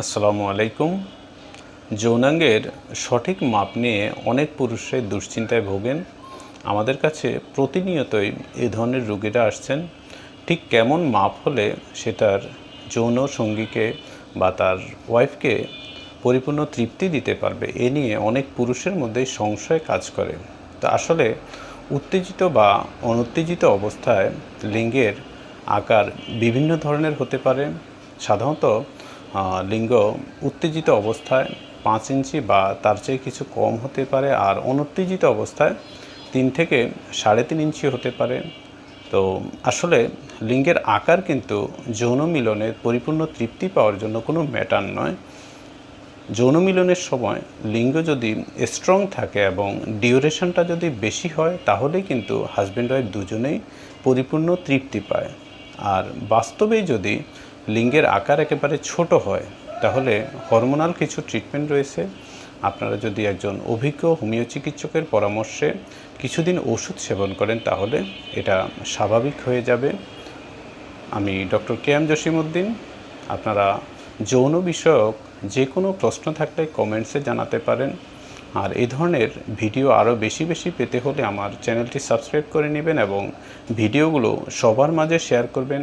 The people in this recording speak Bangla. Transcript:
আসসালামু আলাইকুম। যৌনাঙ্গের সঠিক মাপ নিয়ে অনেক পুরুষরাই দুশ্চিন্তায় ভোগেন। আমাদের কাছে প্রতিনিয়তই এ ধরনের রোগীরা আসছেন। ঠিক কেমন মাপ হলে সেটার যৌন সঙ্গীকে বা তার ওয়াইফকে পরিপূর্ণ তৃপ্তি দিতে পারবে, এ নিয়ে অনেক পুরুষের মধ্যেই সংশয় কাজ করে। তা আসলে উত্তেজিত বা অনুত্তেজিত অবস্থায় লিঙ্গের আকার বিভিন্ন ধরনের হতে পারে। সাধারণত লিঙ্গ উত্তেজিত অবস্থায় পাঁচ ইঞ্চি বা তার চেয়ে কিছু কম হতে পারে আর অনুত্তেজিত অবস্থায় তিন থেকে সাড়ে তিন ইঞ্চি হতে পারে। তো আসলে লিঙ্গের আকার কিন্তু যৌন মিলনের পরিপূর্ণ তৃপ্তি পাওয়ার জন্য কোনো ম্যাটার নয়। যৌন মিলনের সময় লিঙ্গ যদি স্ট্রং থাকে এবং ডিউরেশনটা যদি বেশি হয়, তাহলে কিন্তু হাজব্যান্ড ওয়াইফ দুজনেই পরিপূর্ণ তৃপ্তি পায়। আর বাস্তবেই যদি লিঙ্গের আকার একেবারে ছোট হয়, তাহলে হরমোনাল কিছু ট্রিটমেন্ট রয়েছে। আপনারা যদি একজন অভিজ্ঞ হোমিও চিকিৎসকের পরামর্শে কিছুদিন ওষুধ সেবন করেন, তাহলে এটা স্বাভাবিক হয়ে যাবে। আমি ডক্টর কে এম জসিমউদ্দিন। আপনারা যৌন বিষয়ক যে কোনো প্রশ্ন থাকলে কমেন্টসে জানাতে পারেন। আর এই ধরনের ভিডিও আরও বেশি বেশি পেতে হলে আমার চ্যানেলটি সাবস্ক্রাইব করে নেবেন এবং ভিডিওগুলো সবার মাঝে শেয়ার করবেন।